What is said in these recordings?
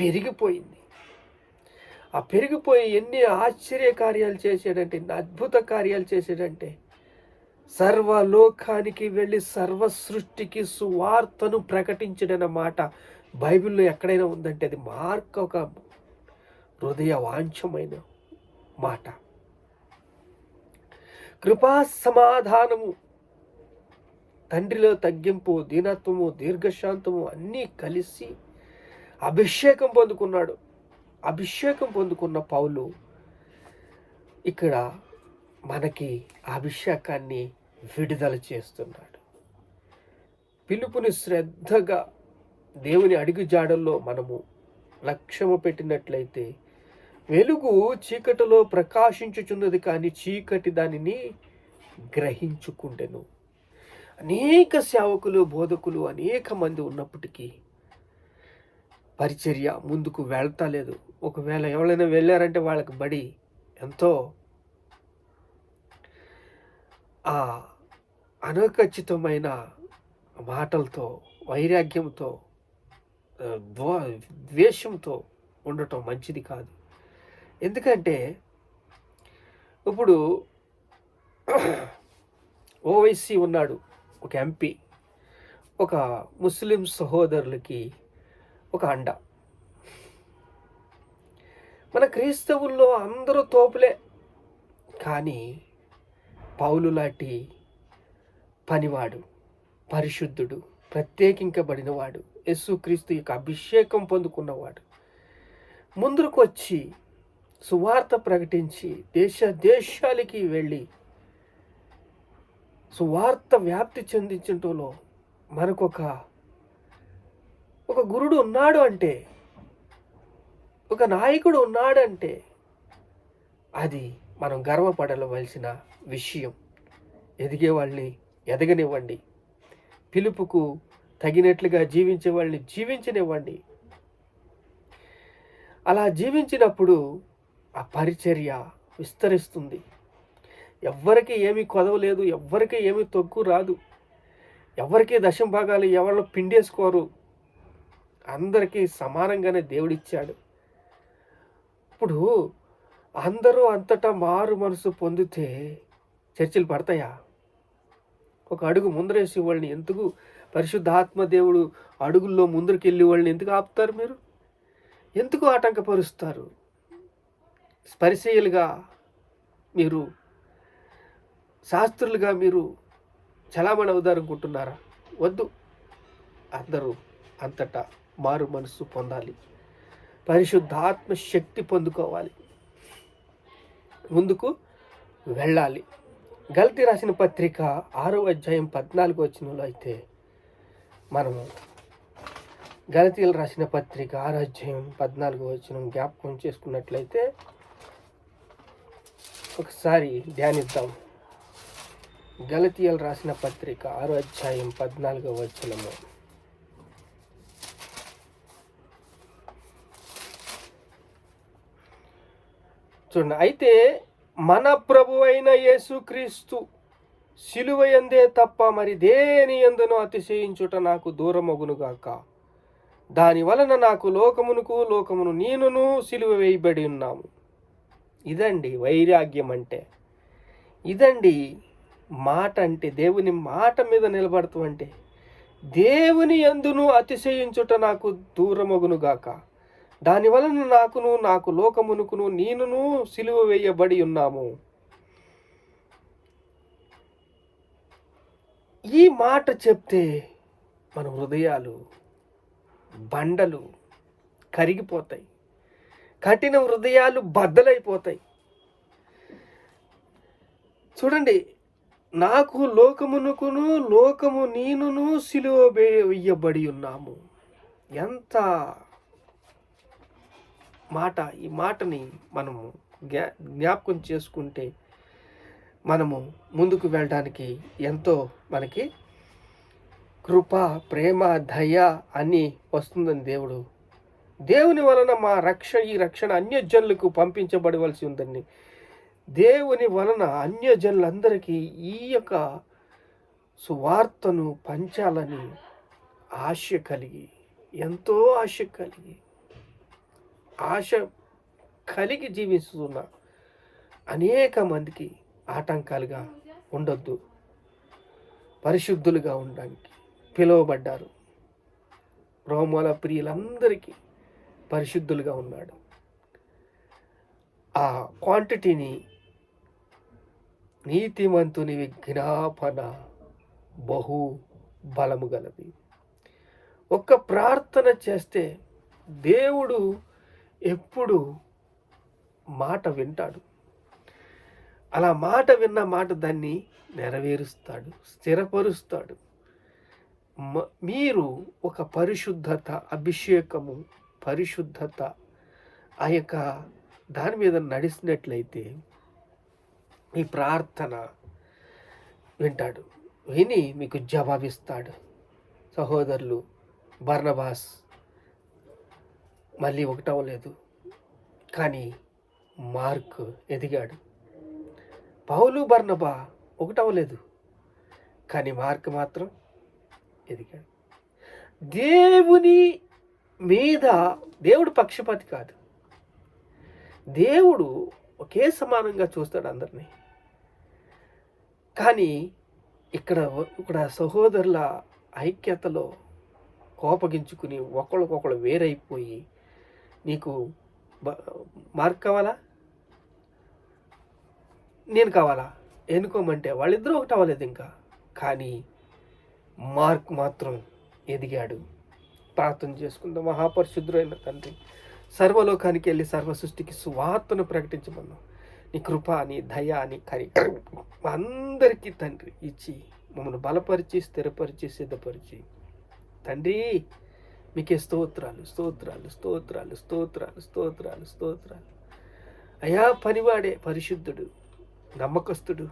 పెరిగిపోయింది. ఆ పెరిగిపోయి ఎన్ని ఆశ్చర్య కార్యాలు చేసాడంటే ఎన్ని అద్భుత కార్యాలు చేసాడంటే సర్వలోకానికి వెళ్ళి సర్వ సృష్టికి సువార్తను ప్రకటించడన్న మాట బైబిల్లో ఎక్కడైనా ఉందంటే అది మార్క్ ఒక హృదయ వాంఛమైన మాట. కృపా సమాధానము తండ్రిలో తగ్గింపు దీనత్వము దీర్ఘశాంతము అన్నీ కలిసి అభిషేకం పొందుకున్నాడు. అభిషేకం పొందుకున్న పౌలు ఇక్కడ మనకి అభిషేకాన్ని విడుదల చేస్తున్నాడు. పిలుపుని శ్రద్ధగా దేవుని అడుగు జాడల్లో మనము లక్ష్యము పెట్టినట్లయితే వెలుగు చీకటిలో ప్రకాశించుచున్నది కానీ చీకటి దానిని గ్రహించుకుండెను. అనేక సేవకులు బోధకులు అనేక మంది ఉన్నప్పటికీ పరిచర్య ముందుకు వెళ్తలేదు ఒకవేళ ఎవరైనా వెళ్ళారంటే వాళ్ళకి బడి ఎంతో ఆ అనఖచ్చితమైన మాటలతో వైరాగ్యంతో ఆ, ద్వేషంతో ఉండటం మంచిది కాదు. ఎందుకంటే ఇప్పుడు ఓవైసీ ఉన్నాడు ఒక ఎంపీ. ఒక ముస్లిం సహోదరులకి ఒక అండ. మన క్రీస్తవుల్లో అందరూ తోపులే. కానీ పౌలు లాంటి పనివాడు పరిశుద్ధుడు ప్రత్యేకించబడినవాడు యేసుక్రీస్తు యొక్క అభిషేకం పొందుకున్నవాడు ముందుకు వచ్చి సువార్త ప్రకటించి దేశ దేశాలకి వెళ్ళి సువార్త వ్యాప్తి చెందించటంలో మనకొక ఒక గురుడు ఉన్నాడు అంటే ఒక నాయకుడు ఉన్నాడంటే అది మనం గర్వపడవలసిన విషయం. ఎదిగే వాళ్ళని ఎదగనివ్వండి. పిలుపుకు తగినట్లుగా జీవించే వాళ్ళని జీవించనివ్వండి. అలా జీవించినప్పుడు ఆ పరిచర్య విస్తరిస్తుంది. ఎవ్వరికి ఏమీ కొదవలేదు ఎవ్వరికి ఏమీ తొక్కు రాదు. ఎవరికి దశం భాగాలు ఎవరిలో పిండేసుకోరు. అందరికీ సమానంగానే దేవుడిచ్చాడు. ఇప్పుడు అందరూ అంతటా మారు మనసు పొందితే చర్చలు పడతాయా? ఒక అడుగు ముందరేసి వాళ్ళని ఎందుకు పరిశుద్ధాత్మ దేవుడు అడుగుల్లో ముందరికెళ్ళి వాళ్ళని ఎందుకు ఆపుతారు మీరు? ఎందుకు ఆటంకపరుస్తారు? స్పరిశీయులుగా మీరు శాస్త్రులుగా మీరు చలామణి అవుదారనుకుంటున్నారా? వద్దు. అందరూ అంతటా మారు మనసు పొందాలి. పరిశుద్ధాత్మ శక్తి పొందుకోవాలి. ముందుకు వెళ్ళాలి. గల్తీ రాసిన పత్రిక ఆరో అధ్యాయం పద్నాలుగు వచ్చినలో అయితే మనము గలతీలు రాసిన పత్రిక ఆరో అధ్యాయం పద్నాలుగు వచ్చిన జ్ఞాపకం చేసుకున్నట్లయితే ఒకసారి ధ్యానిద్దాం. గలతీయలు రాసిన పత్రిక ఆరో అధ్యాయం పద్నాలుగో వచనము. చూడండి అయితే మన ప్రభు అయిన యేసుక్రీస్తు సిలువ ఎందే తప్ప మరి దేని ఎందును అతిశయించుట నాకు దూరమగునుగాక దాని వలన నాకు లోకమునకు లోకమును నేనును సిలువ వేయబడి ఉన్నాము. ఇదండి వైరాగ్యం అంటే ఇదండి మాట అంటే దేవుని మాట మీద నిలబడుతూ అంటే దేవుని ఎందును అతిశయించుట నాకు దూరమగునుగాక దానివలన నాకును నాకు లోకమునుకును నేనును సిలువ వేయబడి ఉన్నాము. ఈ మాట చెప్తే మన హృదయాలు బండలు కరిగిపోతాయి. కఠిన హృదయాలు బద్దలైపోతాయి. చూడండి నాకు లోకమునుకును లోకము నేనును సిలువ వేయబడి ఉన్నాము. ఎంత మాట ఈ మాటని మనము జ్ఞా జ్ఞాపకం చేసుకుంటే మనము ముందుకు వెళ్ళడానికి ఎంతో మనకి కృప ప్రేమ దయ అని వస్తుందని దేవుడు. దేవుని వలన మా రక్ష ఈ రక్షణ అన్యజనులకు పంపించబడవలసి ఉందండి. దేవుని వలన అన్యజనులందరికీ ఈ యొక్క సువార్తను పంచాలని ఆశ కలిగి ఎంతో ఆశ కలిగి ఆశ కలిగి జీవిస్తున్న అనేక మందికి ఆటంకాలుగా ఉండొద్దు. పరిశుద్ధులుగా ఉండడానికి పిలువబడ్డారు. రోమల ప్రియులందరికీ పరిశుద్ధులుగా ఉన్నాడు. ఆ క్వాంటిటీని నీతిమంతుని విజ్ఞాపన బహు బలము గలది. ఒక్క ప్రార్థన చేస్తే దేవుడు ఎప్పుడు మాట వింటాడు. అలా మాట విన్న మాట దాన్ని నెరవేరుస్తాడు స్థిరపరుస్తాడు. మీరు ఒక పరిశుద్ధత అభిషేకము పరిశుద్ధత ఆ యొక్క దాని మీద నడిచినట్లయితే మీ ప్రార్థన వింటాడు. విని మీకు జవాబిస్తాడు. సహోదరులు బర్నబాస్ మళ్ళీ ఒకటవలేదు కానీ మార్క్ ఎదిగాడు. పౌలు బర్నబా ఒకటవలేదు కానీ మార్క్ మాత్రం ఎదిగాడు. దేవుని మీద దేవుడు పక్షపాతి కాదు. దేవుడు ఒకే సమానంగా చూస్తాడు అందరినీ. కానీ ఇక్కడ ఇక్కడ సహోదరుల ఐక్యతలో కోపగించుకుని ఒకళ్ళకొకళ్ళు వేరైపోయి నీకు బ- మార్క్ కావాలా? నేను కావాలా? ఎన్నుకోమంటే వాళ్ళిద్దరూ ఒకటి అవ్వలేదు ఇంకా. కానీ మార్క్ మాత్రం ఎదిగాడు. ప్రార్థన చేసుకుందాం. మహాపరిశుద్ధుడైన తండ్రి సర్వలోకానికి వెళ్ళి సర్వ సృష్టికి సువార్తను ప్రకటించమన్నాం నీ కృప నీ దయ నీ కరి అందరికీ తండ్రి ఇచ్చి మమ్మల్ని బలపరిచి స్థిరపరిచి సిద్ధపరిచి. తండ్రి మీకే స్తోత్రాలు స్తోత్రాలు స్తోత్రాలు స్తోత్రాలు స్తోత్రాలు స్తోత్రాలు. అయా పనివాడే పరిశుద్ధుడు నమ్మకస్తుడు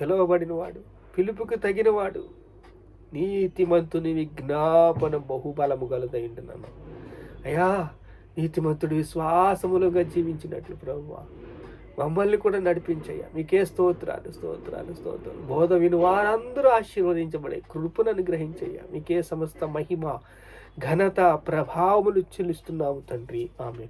పిలువబడినవాడు పిలుపుకు తగినవాడు నీతిమంతుని విజ్ఞాపన బహుబలము గలదైంటున్నాను అయ్యా నీతిమంతుడు విశ్వాసములుగా జీవించినట్లు ప్రభువ మమ్మల్ని కూడా నడిపించయ్యా. మీకే స్తోత్రాలు స్తోత్రాలు స్తోత్రాలు. బోధ విని వారందరూ ఆశీర్వదించబడే కృపను అనుగ్రహించయ్యా. మీకే సమస్త మహిమ ఘనత ప్రభావములు చెల్లిస్తున్నాము తండ్రి. ఆమె